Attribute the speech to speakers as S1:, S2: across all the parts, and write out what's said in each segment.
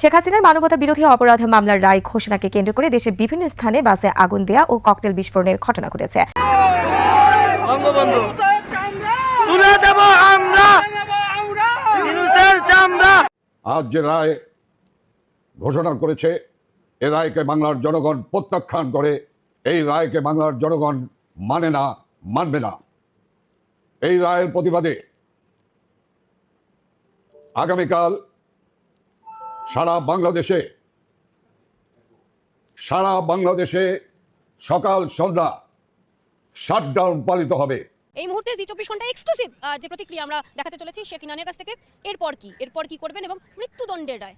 S1: শেখ হাসিনার মানবতা বিরোধী অপরাধ মামলার রায় ঘোষণাকে কেন্দ্র করে দেশের বিভিন্ন স্থানে বাসে আগুন দেয়া ও ককটেল বিস্ফোরণের ঘটনা ঘটেছে।
S2: আজ যে রায় ঘোষণা করেছে, এ রায়কে বাংলার জনগণ প্রত্যাখ্যান করে, এই রায়কে বাংলার জনগণ মানে না, মানবে না। এই রায়ের প্রতিবাদে আগামীকাল সারা বাংলাদেশে সারা বাংলাদেশে সকাল সন্ধ্যা শাটডাউন পালিত হবে।
S3: এই মুহূর্তে জি চব্বিশ ঘণ্টা এক্সক্লুসিভ যে প্রতিক্রিয়া আমরা দেখাতে চলেছি শেখ ইনানের কাছ থেকে, এরপর কি? এরপর কি করবেন এবং মৃত্যুদণ্ডের রায়?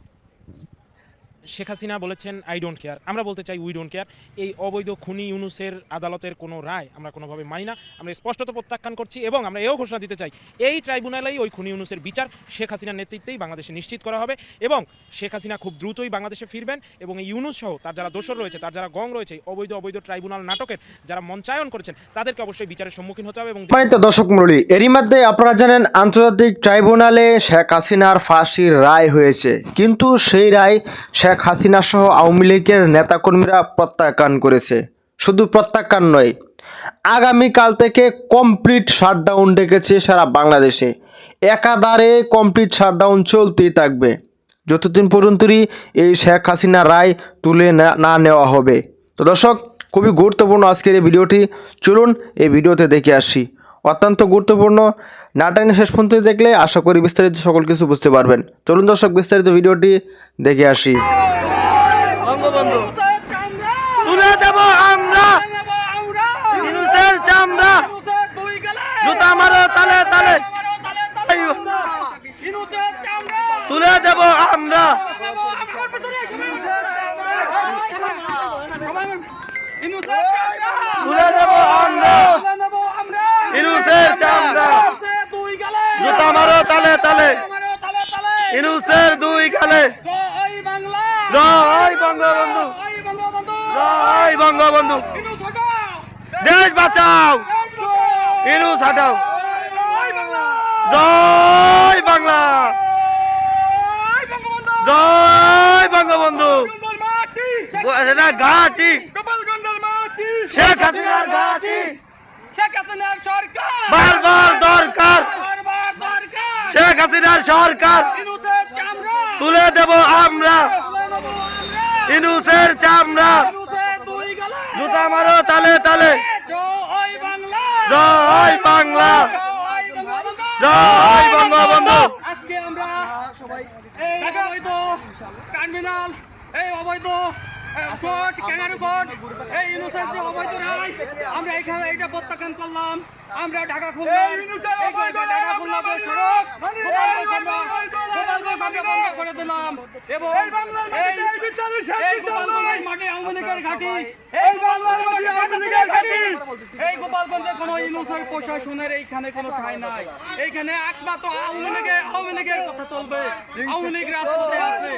S4: শেখ হাসিনা বলেছেন আই ডোন্ট কেয়ার আমরা বলতে চাই উই ডোন্ট কেয়ার এই অবৈধ খুনি ইউনুসের আদালতের কোনো রায় আমরা কোনোভাবে মানি না। আমরা স্পষ্টত প্রত্যাখ্যান করছি এবং আমরা এও ঘোষণা দিতে চাই, এই ট্রাইব্যুনালেই ওই খুনি ইউনুসের বিচার শেখ হাসিনার নেতৃত্বেই বাংলাদেশে নিশ্চিত করা হবে এবং শেখ হাসিনা খুব দ্রুতই বাংলাদেশে ফিরবেন এবং এই ইউনুস সহ তার যারা দোষর রয়েছে, তার যারা গং রয়েছে অবৈধ অবৈধ ট্রাইব্যুনাল নাটকের যারা মঞ্চায়ন করেছেন, তাদেরকে অবশ্যই বিচারের সম্মুখীন হতে হবে এবং
S5: দর্শক মণ্ডলী, এরই মধ্যে আপনারা জানেন আন্তর্জাতিক ট্রাইব্যুনালে শেখ হাসিনার ফাঁসির রায় হয়েছে। কিন্তু সেই রায় শেখ হাসিনা সহ আওয়ামী লীগের নেতাকর্মীরা প্রত্যাখ্যান করেছে। শুধু প্রত্যাখ্যান নয়, আগামীকাল থেকে কমপ্লিট শাটডাউন ডেকেছে সারা বাংলাদেশে। একাধারে কমপ্লিট শাটডাউন চলতেই থাকবে। যতদিন পর্যন্তই এই শেখ হাসিনা রায় তুলে না নেওয়া হবে। তো দর্শক, খুবই গুরুত্বপূর্ণ আজকের এই ভিডিওটি। চলুন এই ভিডিওতে দেখে আসি। অত্যন্ত গুরুত্বপূর্ণ। নাটাইনে শেষ পর্যন্ত দেখলে আশা করি বিস্তারিত সকল কিছু বুঝতে পারবেন। চলুন দর্শক বিস্তারিত ভিডিওটি দেখে আসি।
S6: তুলে দেব আমরা। ইনুসের চামড়া। জুতা মারো তালে তালে। তুলে দেব আমরা তুলে দেব আমরা ইনুসের চামড়া জুতা মারো তালে তালে। ইনুসের দুই গালে। জয় বঙ্গবন্ধু। জয় বঙ্গবন্ধু। দেশ বাঁচাও। ইনুস হাটাও। জয় বাংলা। জয় বঙ্গবন্ধু। ঘাটি। শেখ হাসিনার ঘাটি। বারবার দরকার শেখ হাসিনার সরকার। তুলে দেব আমরা। ইনুসের চামড়া। জুতা মারো তালে তালে। জয় বাংলা। জয় বঙ্গবন্ধু।
S7: আজকে আমরা সবাই এই অবৈধ টার্মিনাল এই অবৈধ কোর্ট ক্যাঙ্গারু কোর্ট? এই ইউনুসের যে অবৈধ রায় আমরা এখানে এটা প্রত্যাখ্যান করলাম। আমরা ঢাকা খুললাম। ঢাকা সড়ক বন্ধ করে দিলাম। এবং এই মাঠে আওয়ামী লীগের ঘাঁটি এই এই গোপালগঞ্জে কোনো ইউনুসের প্রশাসনের এইখানে কোনো ঠাঁই নাই। এইখানে একমাত্র আওয়ামী লীগের আওয়ামী লীগের কথা চলবে। আওয়ামী লীগ রাজপথে আছে।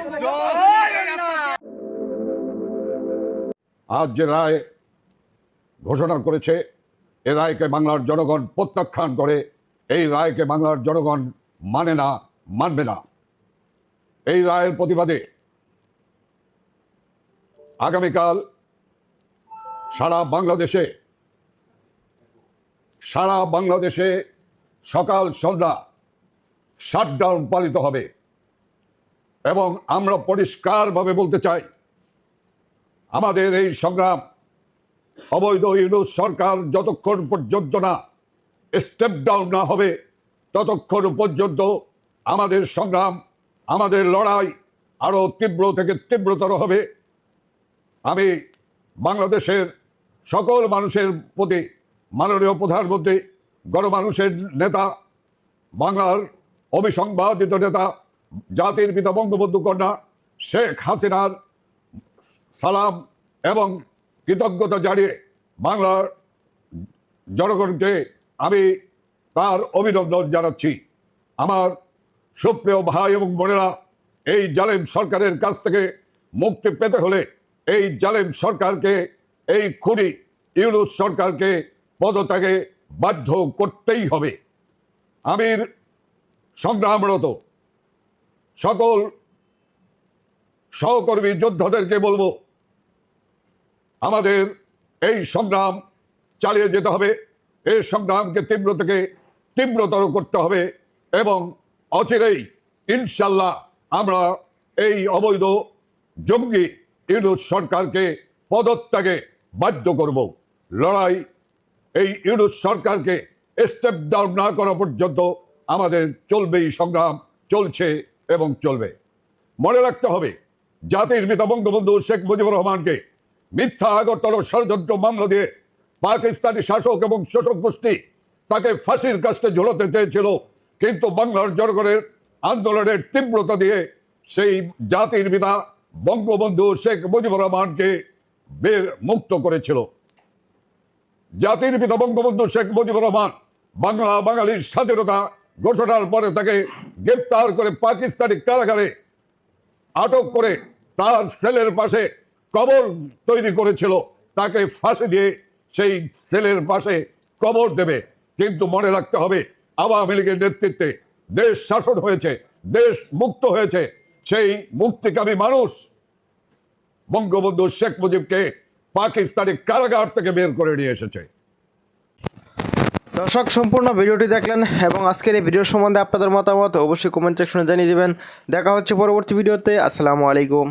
S2: আজ যে রায় ঘোষণা করেছে, এ রায়কে বাংলার জনগণ প্রত্যাখ্যান করে, এই রায়কে বাংলার জনগণ মানে না, মানবে না। এই রায়ের প্রতিবাদে আগামীকাল সারা বাংলাদেশে সারা বাংলাদেশে সকাল সন্ধ্যা শাটডাউন পালিত হবে। এবং আমরা পরিষ্কারভাবে বলতে চাই আমাদের এই সংগ্রাম অবৈধ ইউনুস সরকার যতক্ষণ পর্যন্ত না স্টেপ ডাউন না হবে, ততক্ষণ পর্যন্ত আমাদের সংগ্রাম, আমাদের লড়াই আরও তীব্র থেকে তীব্রতর হবে। আমি বাংলাদেশের সকল মানুষের প্রতি, মাননীয় প্রধানমন্ত্রী, গণমানুষের নেতা, বাংলার অবিসংবাদিত নেতা, জাতির পিতা, বঙ্গবন্ধু কন্যা, শেখ হাসিনার সালাম এবং কৃতজ্ঞতা জানিয়ে বাংলার জনগণকে আমি তার অভিনন্দন জানাচ্ছি। আমার সুপ্রিয় ভাই এবং বোনেরা, এই জালেম সরকারের কাছ থেকে মুক্তি পেতে হলে এই জালেম সরকারকে, এই খুনি ইউনুস সরকারকে পদত্যাগে বাধ্য করতেই হবে। আমির সংগ্রামরত সকল সহকর্মী যোদ্ধাদেরকে বলব আমাদের এই সংগ্রাম চালিয়ে যেতে হবে। এই সংগ্রামকে তীব্র থেকে তীব্রতর করতে হবে এবং অচিরেই ইনশাল্লাহ আমরা এই অবৈধ জঙ্গি ইউনুস সরকারকে পদত্যাগে বাধ্য করব। লড়াই এই ইউনুস সরকারকে স্টেপ ডাউন না করা পর্যন্ত আমাদের চলবেই, সংগ্রাম চলছে এবং চলবে। মনে রাখতে হবে, জাতির পিতা বঙ্গবন্ধু শেখ মুজিবুর রহমানকে মিথ্যা আগরতল ষড়যন্ত্র মামলা দিয়ে পাকিস্তানি শাসক এবং শোষক গোষ্ঠী তাকে ফাঁসির কাছে ঝোলাতে চেয়েছিল। কিন্তু বাংলার জনগণের আন্দোলনের তীব্রতা দিয়ে সেই জাতির পিতা বঙ্গবন্ধু শেখ মুজিবুর রহমানকে বের মুক্ত করেছিল। জাতির পিতা বঙ্গবন্ধু শেখ মুজিবুর রহমান বাংলা বাঙালির স্বাধীনতা ঘোষণার পরে তাকে গ্রেপ্তার করে পাকিস্তানি কারাগারে আটক করে তার সেলের পাশে কবর তৈরি করেছিল। তাকে ফাঁসি দিয়ে সেই সেলের পাশে কবর দেবে। কিন্তু মনে রাখতে হবে, আওয়ামী লীগের নেতৃত্বে দেশ শাসন হয়েছে, দেশ মুক্ত হয়েছে। সেই মুক্তিকামী মানুষ বঙ্গবন্ধু শেখ মুজিবকে পাকিস্তানি কারাগার থেকে বের করে নিয়ে এসেছে।
S5: দর্শক, সম্পূর্ণ ভিডিওটি দেখলেন এবং আজকের এই ভিডিও সম্বন্ধে আপনাদের মতামত অবশ্যই কমেন্ট সেকশনে জানিয়ে দেবেন। দেখা হচ্ছে পরবর্তী ভিডিওতে। আসসালামু আলাইকুম।